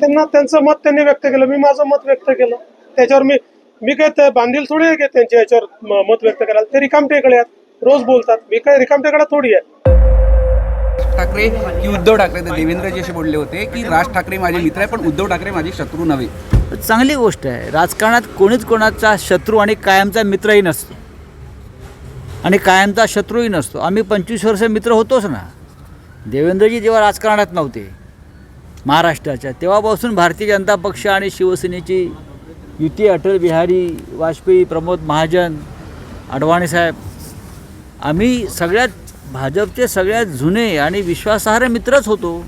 त्यांना त्यांचं मत त्यांनी व्यक्त केलं. मी माझं मत व्यक्त केलं. त्याच्यावर मी मी काय बांधील थोडी आहे की त्यांच्या याच्यावर मत व्यक्त करायला? ते रिकामटेकडे आहेत. रोज बोलतात. मी काय रिकामटेकडे थोडी आहे. ठाकरे की उद्धव ठाकरे तर देवेंद्रजी असे बोलले होते की राज ठाकरे माझे मित्र आहे पण उद्धव ठाकरे माझे शत्रू नव्हे. चांगली गोष्ट आहे. राजकारणात कोणीच कोणाचा शत्रू आणि कायमचा मित्रही नसतो. आणि कायमचा शत्रूही नसतो. आम्ही पंचवीस वर्ष मित्र होतोच ना. देवेंद्रजी जेव्हा राजकारणात नव्हते महाराष्ट्राच्या. तेव्हापासून भारतीय जनता पक्ष आणि शिवसेनेची युती अटल बिहारी वाजपेयी प्रमोद महाजन अडवाणी साहेब आम्ही सगळ्यात भाजपचे सगळ्यात जुने आणि विश्वासार्ह मित्रच होतो.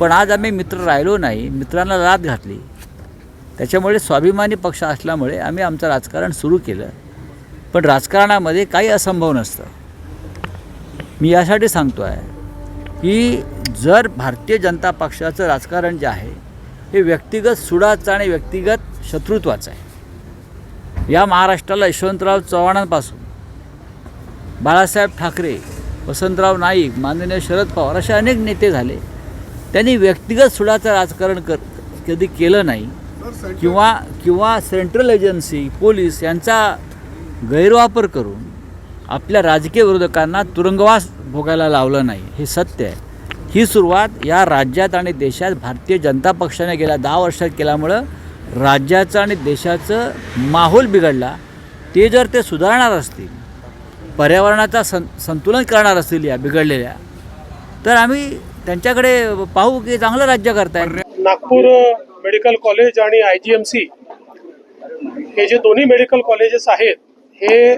पण आज आम्ही मित्र राहिलो नाही मित्रांना लात घातली. त्याच्यामुळे स्वाभिमानी पक्ष असल्यामुळे आम्ही आमचं राजकारण सुरू केलं. पण राजकारणामध्ये काही असंभव नसतं. मी यासाठी सांगतो आहे की जर भारतीय जनता पक्षाचं राजकारण जे आहे हे व्यक्तिगत सुडाचं आणि व्यक्तिगत शत्रुत्वाचं आहे. या महाराष्ट्राला यशवंतराव चव्हाणांपासून बाळासाहेब ठाकरे वसंतराव नाईक माननीय शरद पवार असे अनेक नेते झाले. त्यांनी व्यक्तिगत सुडाचं राजकारण कर कधी केलं नाही. किंवा किंवा सेंट्रल एजन्सी पोलीस यांचा गैरवापर करून आपल्या राजकीय विरोधकांना तुरुंगवास भोगायला लावलं नाही. हे सत्य आहे. ही सुरुवात या राज्यात आणि देशात भारतीय जनता पक्षाने गेल्या दहा वर्षात केल्यामुळं राज्याचं आणि देशाचं माहोल बिघडला. ते जर ते सुधारणार असतील पर्यावरणाचा सं संतुलन करणार असतील या बिघडलेल्या तर आम्ही त्यांच्याकडे पाहू की चांगलं राज्य करताय. नागपूर मेडिकल कॉलेज आणि आय जी एम सी हे जे दोन्ही मेडिकल कॉलेजेस आहेत हे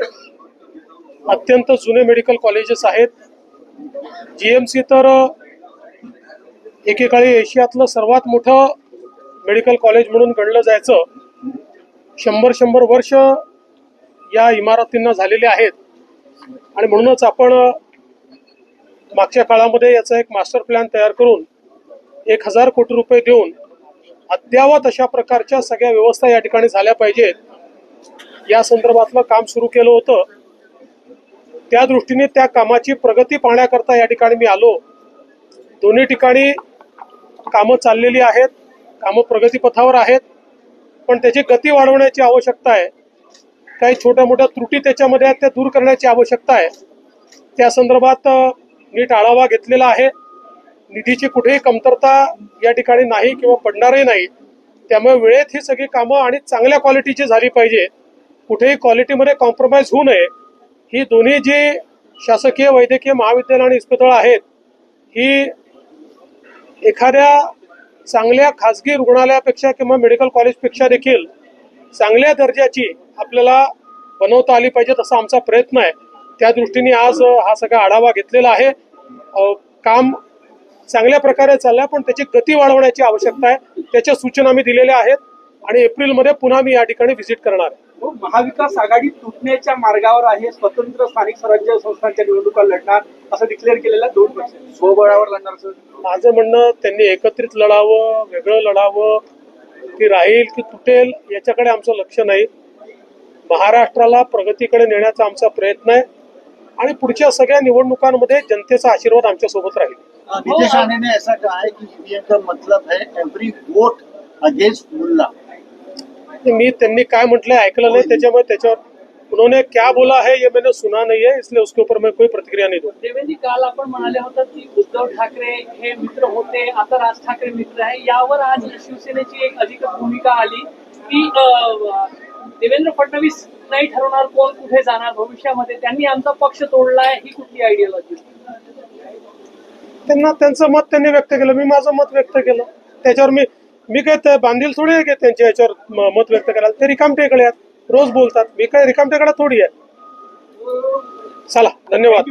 अत्यंत जुने मेडिकल कॉलेजेस आहेत. जी एम सी तर एकेकाळी एशियातलं सर्वात मोठं मेडिकल कॉलेज म्हणून गणलं जायचं. शंभर शंभर वर्ष या इमारतींना झालेले आहेत. आणि म्हणूनच आपण मागच्या काळामध्ये याचा एक मास्टर प्लॅन तयार करून एक हजार कोटी रुपये देऊन अद्यावत अशा प्रकारच्या सगळ्या व्यवस्था या ठिकाणी झाल्या पाहिजेत. या संदर्भातलं काम सुरू केलं होतं. त्या दृष्टीने त्या कामाची प्रगती पाहण्याकरता या ठिकाणी मी आलो. दोन्ही ठिकाणी कामं चाललेली आहेत कामं प्रगतीपथावर आहेत पण त्याची गती वाढवण्याची आवश्यकता आहे. काही छोट्या मोठ्या त्रुटी त्याच्यामध्ये आहेत त्या दूर करण्याची आवश्यकता आहे. त्या संदर्भात नीट आढावा घेतलेला आहे. निधीची कुठेही कमतरता या ठिकाणी नाही किंवा पडणारही नाही. त्यामुळे वेळेत ही सगळी कामं आणि चांगल्या क्वालिटीची झाली पाहिजे. कुठेही क्वालिटीमध्ये कॉम्प्रोमाइज होऊ नये. ही दोन्ही जी शासकीय वैद्यकीय महाविद्यालय आणि इस्पितळं आहेत ही एखाद्या चांगल्या खाजगी रुग्णालयापेक्षा किंवा मेडिकल कॉलेजपेक्षा देखील चांगल्या दर्जाची आपल्याला बनवता आली पाहिजेत असा आमचा प्रयत्न आहे. त्या दृष्टीने आज हा सगळा आढावा घेतलेला आहे. काम चांगल्या प्रकारे चाललंय पण त्याची गती वाढवण्याची आवश्यकता आहे. त्याच्या सूचना मी दिलेल्या आहेत आणि एप्रिलमध्ये पुन्हा मी या ठिकाणी व्हिजिट करणार आहे. महाविकास आघाडी तुटण्याच्या मार्गावर आहे स्वतंत्र स्थानिक स्वराज्य संस्थांच्या निवडणुका लढणार असं डिक्लेअर केलेल्या दोन पक्ष. स्वबळावर लढणार असं माझं म्हणणं त्यांनी एकत्रित लढावं वेगळं लढावं की राहील की तुटेल याच्याकडे आमचं लक्ष नाही. महाराष्ट्राला प्रगतीकडे नेण्याचा आमचा प्रयत्न आहे. आणि पुढच्या सगळ्या निवडणुकांमध्ये जनतेचा आशीर्वाद आमच्यासोबत राहील नीतीश राणे ने ऐसा कहा है कि ईवीएम का मतलब है एवरी वोट अगेंस्ट मुल्ला मी त्यांनी काय म्हटलंय ऐकलं नाही त्याच्यामुळे त्याच्यावर उन्होंने क्या बोला है ये मैंने सुना नहीं है इसलिए उसके ऊपर मैं कोई प्रतिक्रिया नहीं दूंगा। देवेंद्र काल आपण म्हणाले होतात की उद्धव ठाकरे हे मित्र होते आता राज ठाकरे मित्र आहे. यावर आज शिवसेनेची एक अधिक भूमिका आली की देवेंद्र फडणवीस नाही ठरवणार कोण कुठे जाणार भविष्यामध्ये. त्यांनी आमचा पक्ष तोडलाय ही कुठली आयडियोलॉजी त्यांना त्यांचं मत त्यांनी व्यक्त केलं मी माझं मत व्यक्त केलं. त्याच्यावर मी मी काय बांधील थोडी आहे की त्यांच्या याच्यावर मत व्यक्त करायला? ते रिकामटेकडे आहेत. रोज बोलतात. मी काय रिकामटेकडे थोडी आहे. चला धन्यवाद.